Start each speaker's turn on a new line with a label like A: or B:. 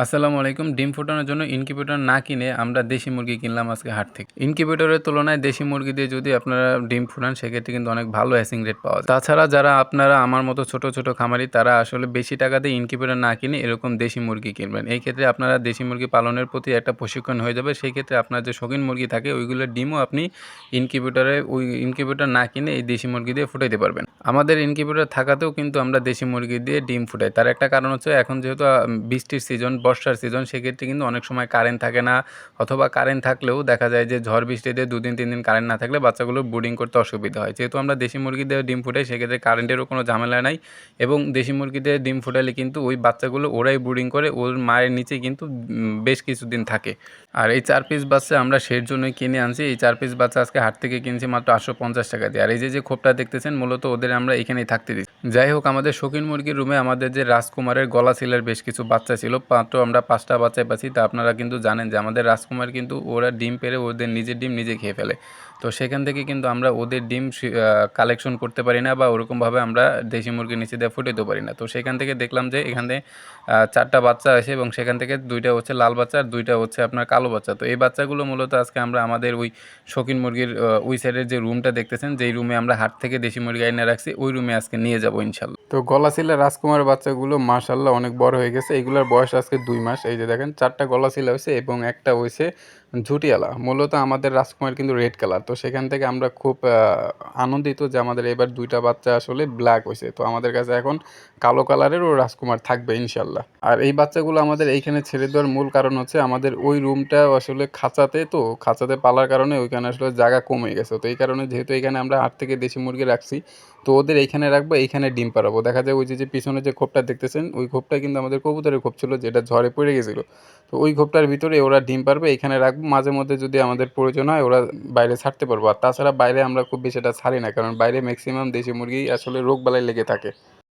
A: আসসালামু আলাইকুম। ডিম ফোটানোর জন্য ইনকিউবেটর না কিনে আমরা দেশি মুরগি কিনলাম আজকে হাট থেকে। ইনকিউবেটরের তুলনায় দেশি মুরগি দিয়ে যদি আপনারা ডিম ফোটান, সেক্ষেত্রে কিন্তু অনেক ভালো হ্যাসিং রেট পাওয়া যায়। তাছাড়া যারা আপনারা আমার মতো ছোট ছোট খামারি, তারা আসলে বেশি টাকা দিয়ে ইনকিউবেটর না কিনে এরকম দেশি মুরগি কিনবেন। এই ক্ষেত্রে আপনারা দেশি মুরগি পালনের প্রতি একটা প্রশিক্ষণ হয়ে যাবে। সেই ক্ষেত্রে আপনার যে শৌখিন মুরগি থাকে ওইগুলোর ডিমও আপনি ইনকিউবেটরে, ওই ইনকিউবেটর না কিনে এই দেশি মুরগি দিয়ে ফুটাইতে পারবেন। আমাদের ইনকিউবেটর থাকাতেও কিন্তু আমরা দেশি মুরগি দিয়ে ডিম ফুটাই। তার একটা কারণ হচ্ছে এখন যেহেতু বৃষ্টির সিজন বর্ষার সিজন সেক্ষেত্রে কিন্তু অনেক সময় কারেন্ট থাকে না অথবা কারেন্ট থাকলেও দেখা যায় যে ঝড় বৃষ্টিতে দুদিন তিন দিন কারেন্ট না থাকলে বাচ্চাগুলো ব্রুডিং করতে অসুবিধা হয়। যেহেতু আমরা দেশি মুরগি দিয়ে ডিম ফুটাই, সেক্ষেত্রে কারেন্টেরও কোনো ঝামেলা নাই এবং দেশি মুরগি দিয়ে ডিম ফুটালে কিন্তু ওই বাচ্চাগুলো ওরাই ব্রুডিং করে, ওর মায়ের নিচে কিন্তু বেশ কিছুদিন থাকে। আর এই চার পিস বাচ্চা আমরা সের জন্যই কিনে আনছি। এই চার পিস বাচ্চা আজকে হাট থেকে কিনছি মাত্র আটশো পঞ্চাশ টাকা দিয়ে। আর এই যে যে খোপটা দেখতেছেন, মূলত ওদের আমরা এখানেই থাকতে দিই যাই হোক, আমাদের শৌখিন মুরগির রুমে আমাদের যে রাজকুমারের গলা সিলের বেশ কিছু বাচ্চা ছিল, মাত্র আমরা পাঁচটা বাচ্চাই পাচ্ছি। তা আপনারা কিন্তু জানেন যে আমাদের রাজকুমার কিন্তু ওরা ডিম পেরে ওদের নিজের ডিম নিজে খেয়ে ফেলে। তো সেখান থেকে কিন্তু আমরা ওদের ডিম কালেকশন করতে পারি না বা ওরকমভাবে আমরা দেশি মুরগির নিচে দিয়ে ফুটাতে পারি না। তো সেখান থেকে দেখলাম যে এখানে চারটা বাচ্চা আসে এবং সেখান থেকে দুইটা হচ্ছে লাল বাচ্চা আর দুইটা হচ্ছে আপনার কালো বাচ্চা। তো এই বাচ্চাগুলো মূলত আজকে আমরা আমাদের ওই শৌখিন মুরগির ওই সাইডের যে রুমটা দেখতেছেন, যেই রুমে আমরা হাট থেকে দেশি মুরগি এনে রাখছি। ওই রুমে আজকে নিয়ে যাব ইনশাল্লাহ। তো গলা শিলা রাজকুমার বাচ্চাগুলো মার্শাল্লাহ অনেক বড় হয়ে গেছে। এগুলোর বয়স আজকে দুই মাস। এই যে দেখেন, চারটা গলা শিলা হয়েছে এবং একটা হয়েছে ঝুটিয়ালা মূলত আমাদের রাজকুমার কিন্তু রেড কালার তো সেখান থেকে আমরা খুব আনন্দিত যে আমাদের এবার দুইটা বাচ্চা আসলে ব্ল্যাক হয়েছে তো আমাদের কাছে এখন কালো কালারেরও রাজকুমার থাকবে ইনশাল্লাহ। আর এই বাচ্চাগুলো আমাদের এইখানে ছেড়ে দেওয়ার মূল কারণ হচ্ছে আমাদের ওই রুমটা আসলে খাঁচাতে তো, খাঁচাতে পালার কারণে ওইখানে আসলে জায়গা কমে গেছে, তো এই কারণে যেহেতু এখানে আমরা হাট থেকে দেশি মুরগি রাখছি, তো ওদের এইখানে রাখব, এইখানে ডিম পাড়াবো। দেখা যায় ওই যে যে পিছনে যে খোপটা দেখতেছেন, ওই খোপটা কিন্তু আমাদের কবুতরের খোপ ছিল, যেটা ঝড়ে পড়ে গেছিল, তো ওই খোপটার ভিতরে ওরা ডিম পারবে এখানে রাখব মাঝে মধ্যে যদি আমাদের প্রয়োজন হয়, ওরা বাইরে ছাড়তে পারব। আর তাছাড়া বাইরে আমরা খুব বেশি এটা ছাড়ি না, কারণ বাইরে ম্যাক্সিমাম দেশি মুরগি আসলে রোগ বালাই লেগে থাকে।